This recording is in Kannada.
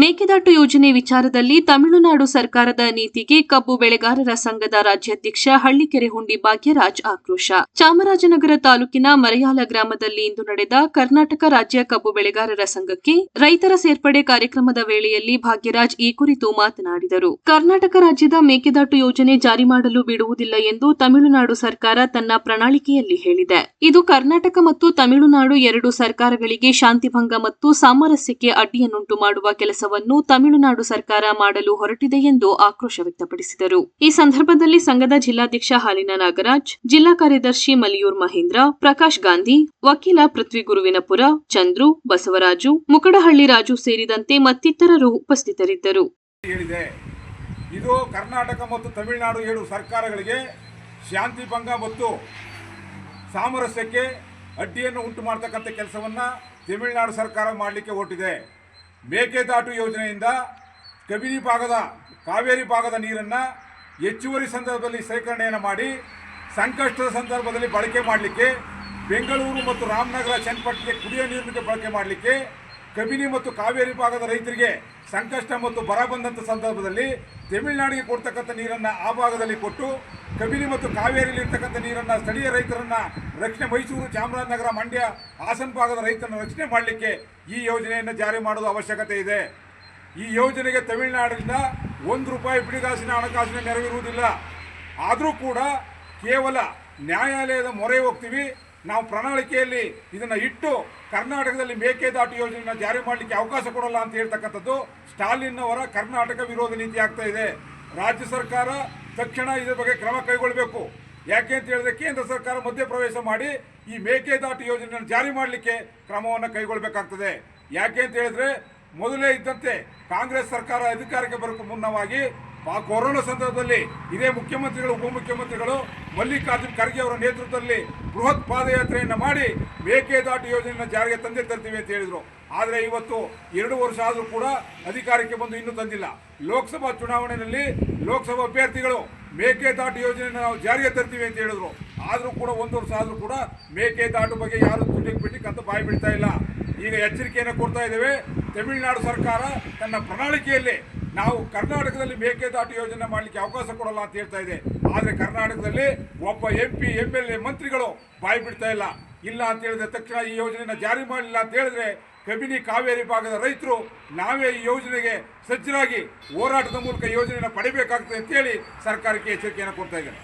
ಮೇಕೆದಾಟು ಯೋಜನೆ ವಿಚಾರದಲ್ಲಿ ತಮಿಳುನಾಡು ಸರ್ಕಾರದ ನೀತಿಗೆ ಕಬ್ಬು ಬೆಳೆಗಾರರ ಸಂಘದ ರಾಜ್ಯಾಧ್ಯಕ್ಷ ಹಳ್ಳಿಕೆರೆ ಹುಂಡಿ ಭಾಗ್ಯರಾಜ್ ಆಕ್ರೋಶ. ಚಾಮರಾಜನಗರ ತಾಲೂಕಿನ ಮರೆಯಾಲ ಗ್ರಾಮದಲ್ಲಿ ಇಂದು ನಡೆದ ಕರ್ನಾಟಕ ರಾಜ್ಯ ಕಬ್ಬು ಬೆಳೆಗಾರರ ಸಂಘಕ್ಕೆ ರೈತರ ಸೇರ್ಪಡೆ ಕಾರ್ಯಕ್ರಮದ ವೇಳೆಯಲ್ಲಿ ಭಾಗ್ಯರಾಜ್ ಈ ಕುರಿತು ಮಾತನಾಡಿದರು. ಕರ್ನಾಟಕ ರಾಜ್ಯದ ಮೇಕೆದಾಟು ಯೋಜನೆ ಜಾರಿ ಮಾಡಲು ಬಿಡುವುದಿಲ್ಲ ಎಂದು ತಮಿಳುನಾಡು ಸರ್ಕಾರ ತನ್ನ ಪ್ರಣಾಳಿಕೆಯಲ್ಲಿ ಹೇಳಿದೆ. ಇದು ಕರ್ನಾಟಕ ಮತ್ತು ತಮಿಳುನಾಡು ಎರಡು ಸರ್ಕಾರಗಳಿಗೆ ಶಾಂತಿಭಂಗ ಮತ್ತು ಸಾಮರಸ್ಯಕ್ಕೆ ಅಡ್ಡಿಯನ್ನುಂಟು ಮಾಡುವ ಕೆಲಸವನ್ನು ತಮಿಳುನಾಡು ಸರ್ಕಾರ ಮಾಡಲು ಹೊರಟಿದೆ ಎಂದು ಆಕ್ರೋಶ ವ್ಯಕ್ತಪಡಿಸಿದರು. ಈ ಸಂದರ್ಭದಲ್ಲಿ ಸಂಘದ ಜಿಲ್ಲಾಧ್ಯಕ್ಷ ಹಾಲಿನ ನಾಗರಾಜ್, ಜಿಲ್ಲಾ ಕಾರ್ಯದರ್ಶಿ ಮಲಿಯೂರ್ ಮಹೇಂದ್ರ, ಪ್ರಕಾಶ್ ಗಾಂಧಿ, ವಕೀಲ ಪೃಥ್ವಿ ಗುರುವಿನಪುರ, ಚಂದ್ರು, ಬಸವರಾಜು, ಮುಕಡಹಳ್ಳಿ ರಾಜು ಸೇರಿದಂತೆ ಮತ್ತಿತರರು ಉಪಸ್ಥಿತರಿದ್ದರು. ಇದು ಕರ್ನಾಟಕ ಮತ್ತು ತಮಿಳುನಾಡು ಎರಡು ಸರ್ಕಾರಗಳಿಗೆ ಶಾಂತಿ ಭಂಗ ಮತ್ತು ಸಾಮರಸ್ಯಕ್ಕೆ ಅಡ್ಡಿಯನ್ನು ಉಂಟು ಮಾಡ್ತಕ್ಕಂಥ ಕೆಲಸವನ್ನು ತಮಿಳುನಾಡು ಸರ್ಕಾರ ಮಾಡಲಿಕ್ಕೆ ಹೊರಟಿದೆ. ಮೇಕೆದಾಟು ಯೋಜನೆಯಿಂದ ಕಬಿನಿ ಭಾಗದ ಕಾವೇರಿ ಭಾಗದ ನೀರನ್ನು ಹೆಚ್ಚುವರಿ ಸಂದರ್ಭದಲ್ಲಿ ಶೇಖರಣೆಯನ್ನು ಮಾಡಿ ಸಂಕಷ್ಟದ ಸಂದರ್ಭದಲ್ಲಿ ಬಳಕೆ ಮಾಡಲಿಕ್ಕೆ ಬೆಂಗಳೂರು ಮತ್ತು ರಾಮನಗರ ಚನ್ನಪಟ್ಟಣಕ್ಕೆ ಕುಡಿಯೋ ನೀರಿನ ಬಳಕೆ ಮಾಡಲಿಕ್ಕೆ ಕಬಿನಿ ಮತ್ತು ಕಾವೇರಿ ಭಾಗದ ರೈತರಿಗೆ ಸಂಕಷ್ಟ ಮತ್ತು ಬರ ಬಂದಂಥ ಸಂದರ್ಭದಲ್ಲಿ ತಮಿಳುನಾಡಿಗೆ ಕೊಡ್ತಕ್ಕಂಥ ನೀರನ್ನು ಆ ಭಾಗದಲ್ಲಿ ಕೊಟ್ಟು ಕಬಿನಿ ಮತ್ತು ಕಾವೇರಿಯಲ್ಲಿ ಇರ್ತಕ್ಕಂಥ ನೀರನ್ನು ಸ್ಥಳೀಯ ರೈತರನ್ನು ರಕ್ಷಣೆ ಮೈಸೂರು ಚಾಮರಾಜನಗರ ಮಂಡ್ಯ ಹಾಸನ ಭಾಗದ ರೈತರನ್ನು ರಕ್ಷಣೆ ಮಾಡಲಿಕ್ಕೆ ಈ ಯೋಜನೆಯನ್ನು ಜಾರಿ ಮಾಡುವ ಅವಶ್ಯಕತೆ ಇದೆ. ಈ ಯೋಜನೆಗೆ ತಮಿಳುನಾಡಿನಿಂದ ಒಂದು ರೂಪಾಯಿ ಬಿಡಿಗಾಸಿನ ಹಣಕಾಸಿನ ನೆರವಿರುವುದಿಲ್ಲ. ಆದರೂ ಕೂಡ ಕೇವಲ ನ್ಯಾಯಾಲಯದ ಮೊರೆ ಹೋಗ್ತೀವಿ. ನಾವು ಪ್ರಣಾಳಿಕೆಯಲ್ಲಿ ಇದನ್ನು ಇಟ್ಟು ಕರ್ನಾಟಕದಲ್ಲಿ ಮೇಕೆದಾಟು ಯೋಜನೆಯನ್ನು ಜಾರಿ ಮಾಡಲಿಕ್ಕೆ ಅವಕಾಶ ಕೊಡಲ್ಲ ಅಂತ ಹೇಳ್ತಕ್ಕಂಥದ್ದು ಸ್ಟಾಲಿನ್ ಅವರ ಕರ್ನಾಟಕ ವಿರೋಧ ನೀತಿ ಆಗ್ತಾ ಇದೆ. ರಾಜ್ಯ ಸರ್ಕಾರ ತಕ್ಷಣ ಇದರ ಬಗ್ಗೆ ಕ್ರಮ ಕೈಗೊಳ್ಳಬೇಕು. ಯಾಕೆ ಅಂತ ಹೇಳಿದ್ರೆ ಕೇಂದ್ರ ಸರ್ಕಾರ ಮಧ್ಯಪ್ರವೇಶ ಮಾಡಿ ಈ ಮೇಕೆದಾಟು ಯೋಜನೆಯನ್ನು ಜಾರಿ ಮಾಡಲಿಕ್ಕೆ ಕ್ರಮವನ್ನು ಕೈಗೊಳ್ಳಬೇಕಾಗ್ತದೆ. ಯಾಕೆ ಅಂತ ಹೇಳಿದ್ರೆ ಮೊದಲೇ ಇದ್ದಂತೆ ಕಾಂಗ್ರೆಸ್ ಸರ್ಕಾರ ಅಧಿಕಾರಕ್ಕೆ ಬರೋಕ್ಕೂ ಮುನ್ನವಾಗಿ ಆ ಕೊರೋನಾ ಸಂದರ್ಭದಲ್ಲಿ ಇದೇ ಮುಖ್ಯಮಂತ್ರಿಗಳು, ಉಪಮುಖ್ಯಮಂತ್ರಿಗಳು ಮಲ್ಲಿಕಾರ್ಜುನ್ ಖರ್ಗೆ ಅವರ ನೇತೃತ್ವದಲ್ಲಿ ಬೃಹತ್ ಪಾದಯಾತ್ರೆಯನ್ನು ಮಾಡಿ ಮೇಕೆದಾಟು ಯೋಜನೆಯನ್ನು ಜಾರಿಗೆ ತಂದೆ ತರ್ತೀವಿ ಅಂತ ಹೇಳಿದರು. ಆದರೆ ಇವತ್ತು ಎರಡು ವರ್ಷ ಆದರೂ ಕೂಡ ಅಧಿಕಾರಕ್ಕೆ ಬಂದು ಇನ್ನೂ ತಂದಿಲ್ಲ. ಲೋಕಸಭಾ ಚುನಾವಣೆಯಲ್ಲಿ ಲೋಕಸಭಾ ಅಭ್ಯರ್ಥಿಗಳು ಮೇಕೆದಾಟು ಯೋಜನೆಯನ್ನು ನಾವು ಜಾರಿಗೆ ತರ್ತೀವಿ ಅಂತ ಹೇಳಿದ್ರು. ಆದರೂ ಕೂಡ ಒಂದು ವರ್ಷ ಆದರೂ ಕೂಡ ಮೇಕೆದಾಟು ಬಗ್ಗೆ ಯಾರು ತುಟಿಗೆ ಬಿಟ್ಟಿಗೆ ಅಂತ ಬಾಯಿ ಬಿಡ್ತಾ ಇಲ್ಲ. ಈಗ ಎಚ್ಚರಿಕೆಯನ್ನು ಕೊಡ್ತಾ ಇದ್ದೇವೆ. ತಮಿಳುನಾಡು ಸರ್ಕಾರ ತನ್ನ ಪ್ರಣಾಳಿಕೆಯಲ್ಲಿ ನಾವು ಕರ್ನಾಟಕದಲ್ಲಿ ಮೇಕೆದಾಟು ಯೋಜನೆ ಮಾಡಲಿಕ್ಕೆ ಅವಕಾಶ ಕೊಡಲ್ಲ ಅಂತ ಹೇಳ್ತಾ ಇದೆ. ಆದರೆ ಕರ್ನಾಟಕದಲ್ಲಿ ಒಬ್ಬ M P M L A ಮಂತ್ರಿಗಳು ಬಾಯಿ ಬಿಡ್ತಾ ಇಲ್ಲ. ಇಲ್ಲ ಅಂತ ಹೇಳಿದ ತಕ್ಷಣ ಈ ಯೋಜನೆಯನ್ನು ಜಾರಿ ಮಾಡಲಿಲ್ಲ ಅಂತ ಹೇಳಿದ್ರೆ ಕಬಿನಿ ಕಾವೇರಿ ಭಾಗದ ರೈತರು ನಾವೇ ಈ ಯೋಜನೆಗೆ ಸಜ್ಜರಾಗಿ ಹೋರಾಟದ ಮೂಲಕ ಯೋಜನೆಯನ್ನು ಪಡಿಬೇಕಾಗ್ತದೆ ಅಂತೇಳಿ ಸರ್ಕಾರಕ್ಕೆ ಎಚ್ಚರಿಕೆಯನ್ನು ಕೊಡ್ತಾ ಇದ್ದಾರೆ.